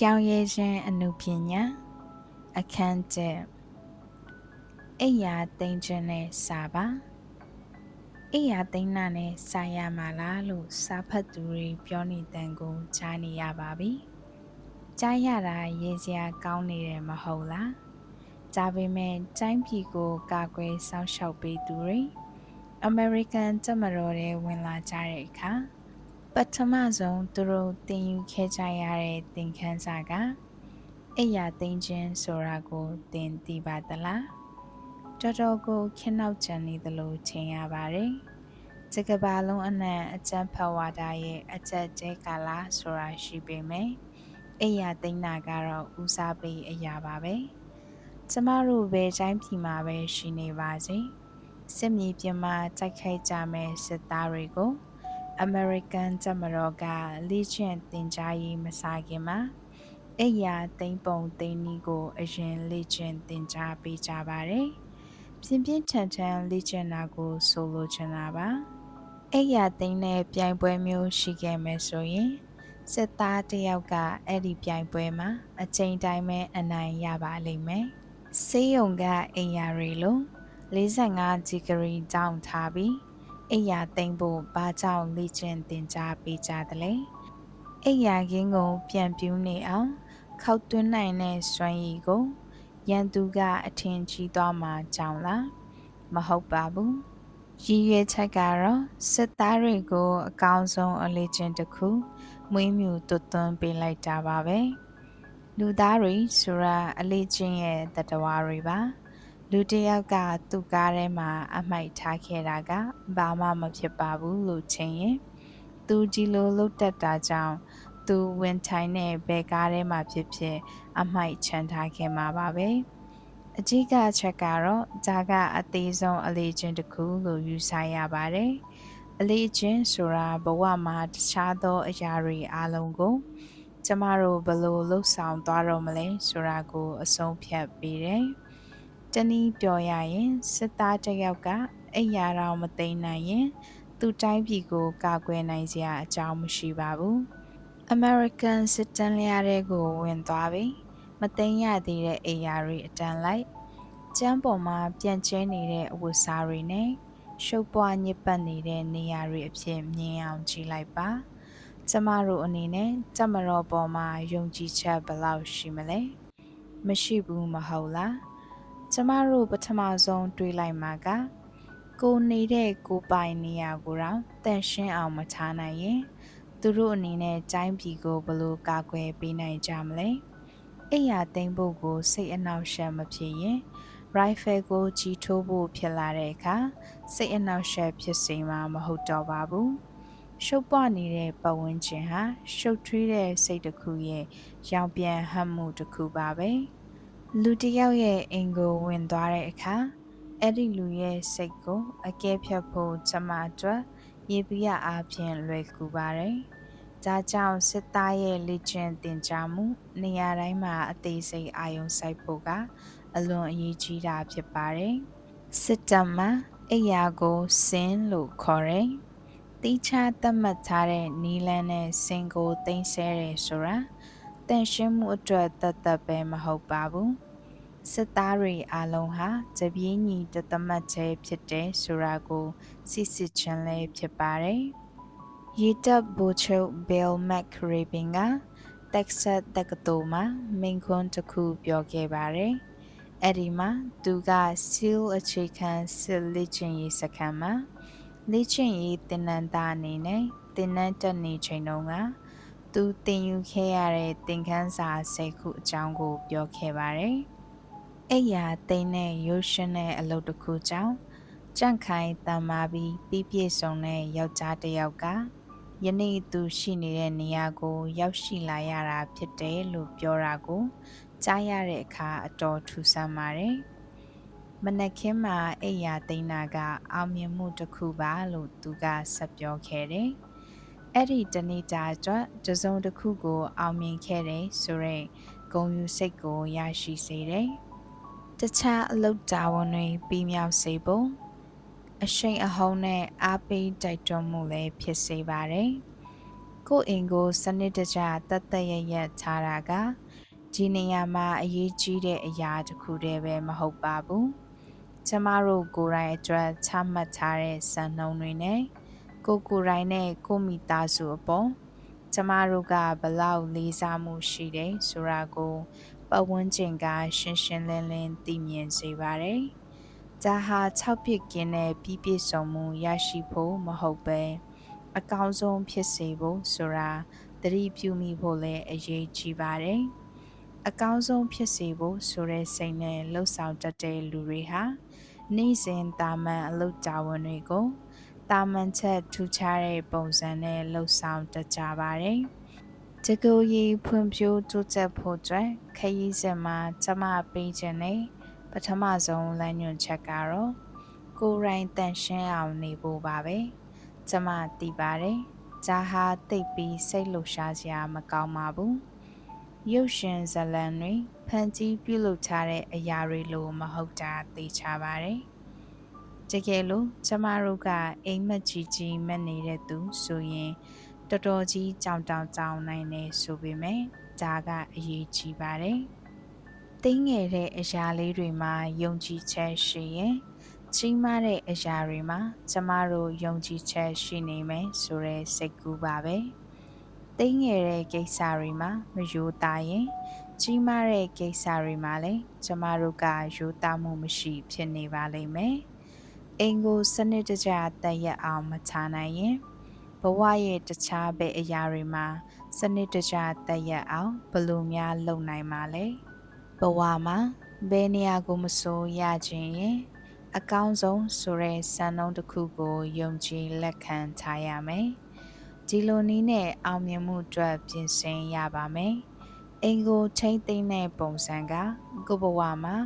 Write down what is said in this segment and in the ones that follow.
ရောင်ရဲခြင်းအနုပညာအခန်းကျအိယာသိမ့်ခြင်းနဲ့စာပါအိယာသိမ့်နာနဲ့စာရမှာလားလို့စာဖတ်သူတွေပြောနေတန်ကိုကြားနေရပါပြီကြားရတာရေးစရာကောင်းနေတယ်မဟုတ်လားဒါပေမဲ့တိုင်းပြည်ကိုကာကွယ်စောင့်ရှောက်ပေးသူတွေအမေရိကန်တပ်မတော်တွေဝင်လာကြတဲ့အခါ ပထမဆုံးသူတို့တင်ယူခဲ့ကြရတဲ့သင်ခန်းစာကအိယာသိမ့်ခြင်းဆိုတာကိုသင်သိပါသလားတော်တော်ကိုခင်းနောက်ကျန်နေသလိုထင်ရပါတယ်။စကဘာလုံးအနှံ့အကျန်းဖတ်ဝါဒရဲ့အကျက်ကျဲကာလဆိုတာရှိပေမယ့်အိယာသိမ့်တာကတော့ဦးစားပေးအရာပါပဲ။ကျမတို့ပဲတိုင်းပြည်မှာပဲရှိနေပါစေ။စစ်မြေပြင်မှာတိုက်ခိုက်ကြမဲ့စစ်သားတွေကို American တပ်မတော်ကလေ့ကျင့်သင်ကြားရေးမစခင်မှာအိယာသိမ့်ပုံသိမ့်နီးကို အရင်လေ့ကျင့်သင်ကြားပေးကြပါတယ်။ပြင်းပြင်းထန်ထန်လေ့ကျင့်တာကိုဆိုလိုချင်တာပါ။အိယာသိမ့်တဲ့ပြိုင်ပွဲမျိုးရှိခဲ့မယ်ဆိုရင်စစ်သားတစ်ယောက်ကအဲ့ဒီပြိုင်ပွဲမှာအချိန်တိုင်းပဲအနိုင်ရပါလိမ့်မယ်။စေးရုံကအိယာရီလို45ဒီဂရီတောင်းထားပြီး အိယာသိမ့်ဖို့ဘာကြောင့်လေ့ကျင့်သင်ကြားပေးကြသလဲအိယာခင်းကိုပြန်ပြူးနေအောင်ခောက်သွင်းနိုင်တဲ့စွမ်းရည်ကိုရန်သူကအထင်ကြီးသွားမှာကြောင့်လားမဟုတ်ပါဘူးရည်ရွယ်ချက်ကတော့စစ်သားတွေကိုအကောင်းဆုံးအလေးချင်းတစ်ခုမွေးမြူသွတ်သွင်းပေးလိုက်တာပါပဲလူသားတွေဆိုတာအလေးချင်းရဲ့တတဝါတွေပါ လူတယောက်ကသူ့ကားထဲမှာ အမိုက်ထားခဲ့တာကဘာမှမဖြစ်ပါဘူးလို့ထင်ရင်သူဒီလိုလှုပ်တက်တာကြောင့်သူဝင်ထိုင်တဲ့ဘယ်ကားထဲမှာဖြစ်ဖြစ်အမိုက်ချန်ထားခဲ့မှာပါပဲအကြီးကချက်ကတော့ဒါကအသေးဆုံးအလေးချင်းတစ်ခုလို့ယူဆရပါတယ်အလေးချင်းဆိုတာဘဝမှာတခြားသောအရာတွေအလုံးကိုကျမတို့ဘယ်လိုလှုပ်ဆောင်သွားတော့မလဲဆိုတာကိုအဆုံးဖြတ်ပေးတယ် တနည်းပြောရရင်စစ်သားတစ်ယောက်ကအိယာတော်မသိနိုင်ရင် သူတိုင်းပြည်ကိုကာကွယ်နိုင်စရာအကြောင်းမရှိပါဘူး American စစ်တမ်းလျားတွေကိုဝင်သွားပြီမသိမ်းရသေးတဲ့အိယာတွေအတန်းလိုက်ကျမ်းပေါ်မှာပြန့်ကျဲနေတဲ့အဝတ်စားတွေနဲ့ရှုပ်ပွားညစ်ပတ်နေတဲ့နေရာတွေအဖြစ်မြင်အောင်ကြည့်လိုက်ပါကျမတို့အနေနဲ့တမတော်ပေါ်မှာယုံကြည်ချက်ဘယ်လောက်ရှိမလဲမရှိဘူးမဟုတ်လား ကျမတို့ပထမဆုံးတွေးလိုက်မှာကကိုနေတဲ့ကိုပိုင်နေရာကိုတော့တန်ရှင်းအောင်မထားနိုင်ရင်သူတို့အနေနဲ့တိုင်းပြည်ကိုဘယ်လိုကာကွယ်ပေးနိုင်ကြမလဲအိယာသိမ့်ဖို့ကိုစိတ်အနှောက်အယှက်မဖြစ်ရင် rifle ကိုကြီးထိုးဖို့ဖြစ်လာတဲ့အခါစိတ်အနှောက်အယှက်ဖြစ်စေမှာမဟုတ်တော့ပါဘူးရှုပ်ပွားနေတဲ့ပတ်ဝန်းကျင်ဟာရှုပ်ထွေးတဲ့စိတ်တစ်ခုရဲ့ရောင်ပြန်ဟပ်မှုတစ်ခုပါပဲ လူတစ်ယောက်ရဲ့အင်ကိုဝင်သွားတဲ့အခါအဲ့ဒီလူရဲ့စိတ်ကိုအကဲဖြတ်ဖို့ကျမအတွက်ရေပြရအားဖြင့်လွယ်ကူပါတယ်။ဒါကြောင့်စစ်သားရဲ့လေ့ကျင့်သင်ကြားမှုနေရာတိုင်းမှာအသေးစိတ်အာရုံစိုက်ဖို့ကအလွန်အရေးကြီးတာဖြစ်ပါတယ်။စစ်တပ်မှာအိယာကိုစင်းလို့ခေါ်တယ်။တိချသတ်မှတ်ထားတဲ့နီလန်းနဲ့စင်ကိုသိမ်းဆဲတယ်ဆိုတာ တန်ရှင်းမှုအတွက်တသက်ပဲမဟုတ်ပါဘူး။စစ်သားတွေအလုံးဟာတပြေးညီတသမတ်ချဲဖြစ်တယ်ဆိုတာကိုစစ်စစ်ချင်းလည်းဖြစ်ပါတယ်။ရေတပ်ဘူချုပ်ဘယ်လ်မက်ခရီပင်ကတက်ဆက်တက္ကသိုလ်မှာမိန့်ခွန်းတစ်ခုပြောခဲ့ပါတယ်။အဲ့ဒီမှာသူက SEAL အခြေခံစစ်လေ့ကျင့်ရေးစခန်းမှာလေ့ကျင့်ရေးသင်တန်းသားအနေနဲ့သင်တန်းတက်နေချိန်တုန်းက သူသင်ယူခဲ့ရတဲ့သင်ခန်းစာ၁၀ခုအကြောင်းကို ပြောခဲ့ပါတယ်။အဲ့ရသိန်းတဲ့ရိုးရှင်းတဲ့အလုပ်တစ်ခုကြောင့်ကြန့်ခိုင်တမ်းမာပြီးပြည့်ပြည့်စုံတဲ့ယောက်ျားတစ်ယောက်ကယနေ့သူရှိနေတဲ့နေရာကို ရောက်ရှိလာရတာဖြစ်တယ်လို့ပြောတာကိုကြားရတဲ့အခါအတော်ထူဆန်းပါတယ်။မနက်ခင်းမှာအိယာသိန်းနာကအောင်မြင်မှုတစ်ခုပါလို့သူကဆက်ပြောခဲ့တယ်။ အဲ့ဒီတနေ့တာအတွက်တစုံတစ်ခုကို အောင်မြင်ခဲ့တယ်ဆိုတော့ဂုံယူစိတ်ကိုရရှိစေတယ်။တခြားအလုပ်တာဝန်တွေပြီးမြောက်စေဖို့အရှိန်အဟုန်နဲ့အားပေးတိုက်တွန်းမှုလည်းဖြစ်စေပါတယ်။ကိုကိုယ့်အိမ်ကိုစနစ်တကျတတ်တတ်ရရထားတာကဒီနေရာမှာအရေးကြီးတဲ့အရာတစ်ခုတည်းပဲမဟုတ်ပါဘူးကျမတို့ကိုယ်တိုင်အတွက်ချမှတ်ထားတဲ့စံနှုန်းတွေနဲ့ ကိုယ်ကိုယ်တိုင်နဲ့ကိုယ့်မိသားစုအပေါ်ကျမတို့ကဘလောက်လေးစားမှုရှိတယ်ဆိုတာကိုပတ်ဝန်းကျင်ကရှင်းရှင်းလင်းလင်းသိမြင်စေပါတယ်။ဒါဟာ6ဖြစ်ကင်းတဲ့ပြီးပြည့်စုံမှုရရှိဖို့မဟုတ်ပဲအကောင်းဆုံးဖြစ်စေဖို့ဆိုတာသတိပြုမိဖို့လည်းအရေးကြီးပါတယ်။အကောင်းဆုံးဖြစ်စေဖို့ဆိုတဲ့စိတ်နဲ့လှုပ်ဆောင်တတ်တဲ့လူတွေဟာနေ့စဉ်တာမန်အလုပ်တာဝန်တွေကို တာမန်ချက်ထူးခြားတဲ့ပုံစံနဲ့လှုပ်ဆောင်တတ်ကြပါတယ်။တကူရီဖွံ့ဖြိုးတိုးတက်ဖို့အတွက်ခရီးစဉ်မှာကျမပေးခြင်းနဲ့ပထမဆုံးလမ်းညွှန်ချက်ကတော့ကိုယ်တိုင်တန်ရှင်းအောင်နေဖို့ပါပဲ။ကျမသိပါတယ်။ဒါဟာတိတ်ပြီးစိတ်လှုပ်ရှားစရာမကောင်းပါဘူး။ရုပ်ရှင်ဇာတ်လမ်းတွေဖန်တီးပြုလုပ်ထားတဲ့အရာတွေလိုမဟုတ်တာသိချပါတယ်။ တကယ်လို့ကျမတို့ကအိမ်မက်ကြီးကြီးမက်နေတဲ့သူဆိုရင်တော်တော်ကြီးကြောင်တောင်ကြောင်နိုင်နေဆိုပေမဲ့ဒါကအရေးကြီးပါတယ်။တင်းငယ်တဲ့အရာလေးတွေမှာယုံကြည်ချက်ရှိရင်ကြီးမားတဲ့အရာတွေမှာကျမတို့ယုံကြည်ချက်ရှိနေမယ်ဆိုတဲ့စိတ်ကူးပါပဲ။တင်းငယ်တဲ့ကိစ္စတွေမှာမယိုသားရင်ကြီးမားတဲ့ကိစ္စတွေမှာလည်းကျမတို့ကရိုးသားမှုမရှိဖြစ်နေပါလိမ့်မယ်။ အိမ်ကိုစနစ်တကျတက်ရက်အောင်မချနိုင်ရင်ဘဝရဲ့တခြားဘက်အရာတွေမှာစနစ်တကျတက်ရက်အောင်ဘလို့များလုပ်နိုင်မှာလဲဘဝမှာဘယ်နေရာကိုမဆိုရခြင်းရင်အကောင်းဆုံးဆိုတဲ့စံနှုန်းတစ်ခုကိုယုံကြည်လက်ခံထားရမယ်ဒီလိုနည်းနဲ့အောင်မြင်မှုအတွက်ပြင်ဆင်ရပါမယ်အိမ်ကိုထိမ့်သိမ့်တဲ့ပုံစံကကိုဘဝမှာ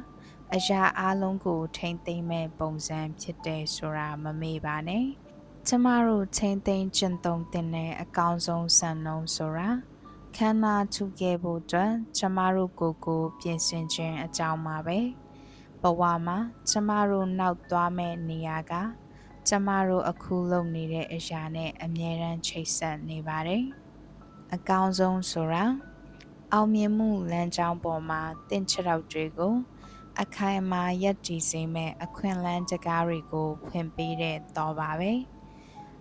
အရာအလုံးကိုထိမ့်သိမ့်မဲ့ပုံစံဖြစ်တယ်ဆိုတာမမေ့ပါနဲ့ကျမတို့ထိမ့်သိမ့်ကျင့်သုံးတဲ့အကောင်းဆုံးစံနှုန်းဆိုတာခန္ဓာထုခဲ့ဖို့အတွက်ကျမတို့ကိုယ်ကို ပြင်ဆင်ခြင်းအကြောင်းပါပဲဘဝမှာကျမတို့နောက်သွားမဲ့နေရာကကျမတို့အခုလုပ်နေတဲ့အရာနဲ့အမြဲတမ်းချိတ်ဆက်နေပါတယ်အကောင်းဆုံးဆိုတာအောင်မြင်မှုလမ်းကြောင်းပေါ်မှာတင့်ချရောက်တွေကို အခိုင်အမာရပ်တည်စေမဲ့အခွင့်အလမ်းတကားတွေကိုဖွင့်ပေးတဲ့တော့ပါပဲ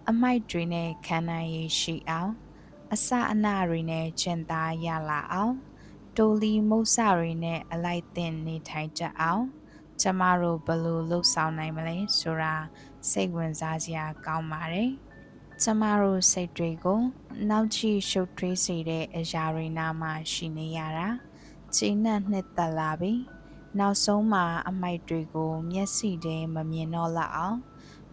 အမိုက်တွေနဲ့ခံနိုင်ရရှိအောင်အစအနတွေနဲ့ကျင့်သားရလာအောင်တိုလီမုတ်စတွေနဲ့အလိုက်တင်နေထိုင်ကြအောင်ကျမတို့ဘယ်လိုလှုပ်ဆောင်နိုင်မလဲဆိုတာစိတ်ဝင်စားစရာကောင်းပါတယ်ကျမတို့စိတ်တွေကိုနောက်ချီရှုပ်ထွေးစေတဲ့အရာတွေနာမှရှိနေရတာချိန်နဲ့နှစ်သက်လာပြီ နောက်ဆုံးမှာ အမိုက်တွေကို မျက်စိထဲမမြင်တော့လောက်အောင်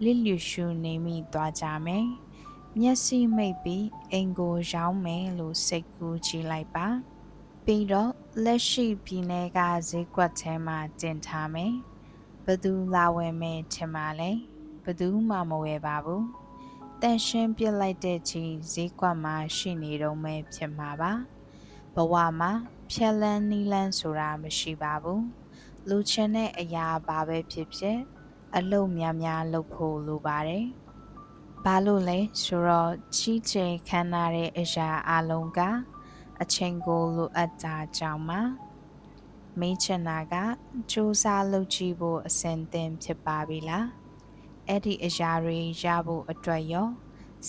လစ်လျူရှုနေမိသွားကြမယ်။မျက်စိမိတ်ပြီးအိမ်ကိုရောင်းမယ်လို့စိတ်ကူးကြည့်လိုက်ပါ။ပြီးတော့လက်ရှိပြည်နယ်ကဈေးကွက်ထဲမှာတင်ထားမယ်။ဘသူလာဝယ်မယ်ထင်ပါလဲ။ဘသူမှမဝယ်ပါဘူး။တန်ရှင်းပြစ်လိုက်တဲ့ချီဈေးကွက်မှာရှိနေတော့မယ်ဖြစ်မှာပါ။ဘဝမှာဖြက်လန်းနီးလန်းဆိုတာမရှိပါဘူး။ လူချင်တဲ့အရာဘာပဲဖြစ်ဖြစ်အလုပ်များများလုပ်ဖို့လိုပါတယ်။ဘာလို့လဲဆိုတော့ကြီးကျယ်ခမ်းနားတဲ့အရာအလုံးကအချိန်ကိုလိုအပ်တာကြောင့်ပါ။မေးချင်တာကစူးစမ်းလုပ်ကြည့်ဖို့အစဉ်သင်ဖြစ်ပါပြီလား။အဲ့ဒီအရာတွေရဖို့အတွက်ရော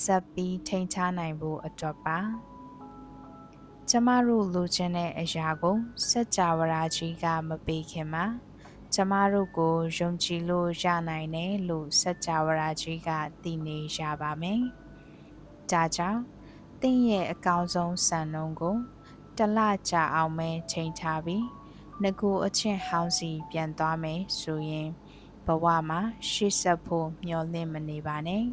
စပ်ပြီးထိန်းထားနိုင်ဖို့အတွက်ပါ။ ကျမတို့လိုချင်တဲ့အရာကိုစัจ java ရာကြီးကမပေးခင်မှာကျမတို့ကိုယုံကြည်လို့ရနိုင်တယ်လို့စัจ java ရာကြီးကသိနေရပါမယ်။ဒါကြောင့်သင်ရဲ့အကောင်းဆုံးစံနှုန်းကိုတလကြာအောင်ပဲချိန်ထားပြီးငကိုအချင်းဟောင်းစီပြန်သွားမယ်ဆိုရင်ဘဝမှာရှေ့ဆက်ဖို့မျှော်လင့်မနေပါနဲ့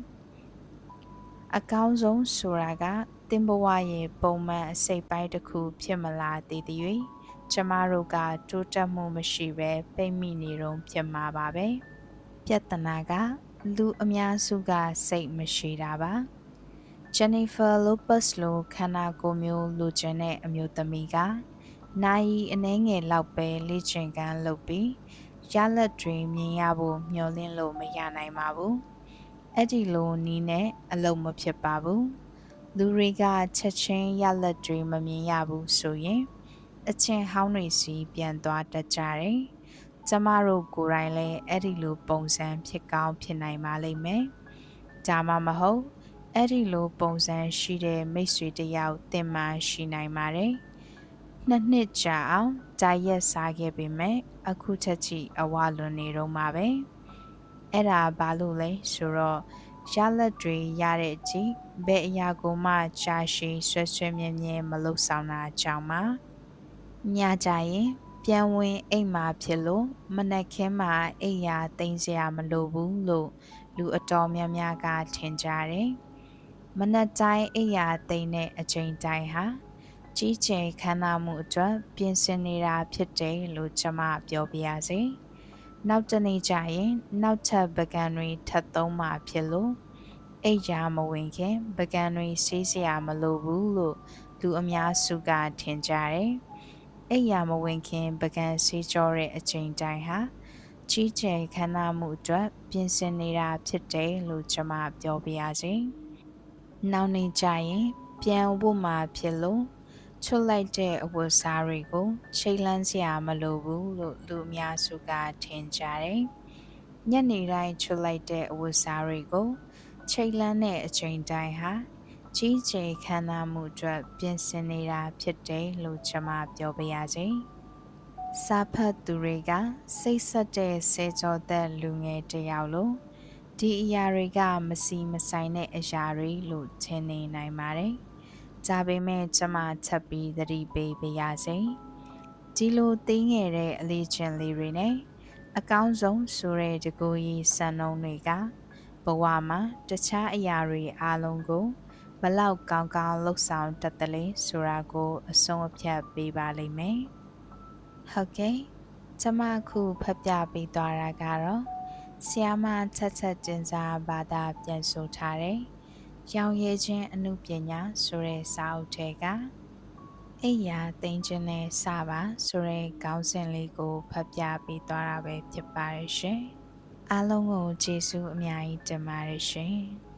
။အကောင်းဆုံးဆိုတာက တင်ဘဝရဲ့ပုံမှန်အစိတ်ပိုင်းတစ်ခုဖြစ်မလာသေးသည်၍ကျမတို့ကတိုးတက်မှုမရှိပဲပိတ်မိနေတော့ဖြစ်မှာပါပဲပြဿနာကလူအများစုကစိတ်မရှိတာပါ Jennifer Lopez လိုခန္ဓာကိုယ်မျိုးလူကျင်တဲ့အမျိုးသမီးကနိုင်အနှဲငယ်လောက်ပဲလေ့ကျင့်ခန်းလုပ်ပြီးရလက်တွေမြင်ရဖို့မျှော်လင့်လို့မရနိုင်ပါဘူးအဲ့ဒီလိုနီးနဲ့အလုံးမဖြစ်ပါဘူး လူတွေကချက်ချင်းရလက်တွေမမြင်ရဘူးဆိုရင်အချင်းဟောင်းတွေစီပြန်သွားတတ်ကြတယ်။ကျမတို့ကိုယ်တိုင်လည်းအဲ့ဒီလိုပုံစံဖြစ်ကောင်းဖြစ်နိုင်ပါလိမ့်မယ်။ဒါမှမဟုတ်အဲ့ဒီလိုပုံစံရှိတဲ့မိတ်ဆွေတယောက်တင်မှရှိနိုင်ပါတယ်။နှစ်နှစ်ကြာအောင်ဂျာရက်စားခဲ့ပေမဲ့အခုချက်ချီအဝလွန်နေတော့မှာပဲ။အဲ့ဒါဘာလို့လဲဆိုတော့ ရလက်တွေရတဲ့ကြည့်ဘယ်အရာကိုမှရှာရှိဆွဲဆွဲမြဲမြဲမလုပ်ဆောင်တာကြောင့်ပါညကြရင်ပြန်ဝင်အိမ်မှာဖြစ်လို့မနက်ခင်းမှာအိမ်ရာတိမ်စရာမလိုဘူးလို့လူအတော်များများကထင်ကြတယ်မနက်တိုင်းအိမ်ရာတိမ်တဲ့အချိန်တိုင်းဟာကြီးကျယ်ခမ်းနားမှုအတွက်ပြင်ဆင်နေတာဖြစ်တယ်လို့ကျွန်မပြောပြရစီ နောက်တနေ့ကျရင်နောက်ထပ်ပကံတွေထပ်သုံးမှဖြစ်လို့အိတ်ရာမဝင်ခင်ပကံတွေဆေးစရာမလိုဘူးလို့လူအများစုကထင်ကြတယ်။အိတ်ရာမဝင်ခင်ပကံဆေးကြောတဲ့အချိန်တိုင်းဟာကြီးကျယ်ခမ်းနားမှုအတွက်ပြင်ဆင်နေတာဖြစ်တယ်လို့ကျွန်မပြောပြရစီ။နောက်နေ့ကျရင်ပြန်ဝတ်မှာဖြစ်လို့ ချွတ်လိုက်တဲ့အဝတ်စားတွေကိုချိတ်လန်းစရာမလိုဘူးလို့လူအများစုကထင်ကြတယ်။ညနေတိုင်းချွတ်လိုက်တဲ့အဝတ်စားတွေကိုချိတ်လန်းတဲ့အချိန်တိုင်းဟာကြီးကျယ်ခမ်းနားမှုအတွက်ပြင်ဆင်နေတာဖြစ်တယ်လို့ကျွန်မပြောပြရစီ။စာဖတ်သူတွေကစိတ်ဆက်တဲ့စေကြောသက်လူငယ်တယောက်လို့ဒီအရာတွေကမစီမဆိုင်တဲ့အရာတွေလို့ထင်နေနိုင်ပါတယ်။ ဒါပေမဲ့ကျွန်မချက်ပြီးသတိပေးပါရစေ။ဒီလိုသိငယ်တဲ့အလေးချင်လေးတွေနဲ့အကောင်းဆုံးဆိုတဲ့တကူကြီးစံနှုန်းတွေကဘဝမှာတခြားအရာတွေအားလုံးကိုဘလောက်ကောင်းကောင်းလှုပ်ဆောင်တတ်တယ်လဲဆိုတာကိုအဆုံးအဖြတ်ပေးပါလိမ့်မယ်။ဟုတ်ကဲ့။ကျွန်မခုဖတ်ပြပေးသွားတာကတော့ဆီယာမချက်ချက်တင်စားဘာသာပြန်ဆိုထားတဲ့ ရောင်ရဲခြင်းအမှုပညာဆိုတဲ့စာအုပ်ထဲကအိယာသိင်းခြင်းနဲ့စပါဆိုတဲ့ခေါင်းစဉ်လေးကိုဖတ်ပြပေးသွားတာပဲဖြစ်ပါတယ်ရှင်။အားလုံးကိုကျေးဇူးအများကြီးတင်ပါတယ်ရှင်။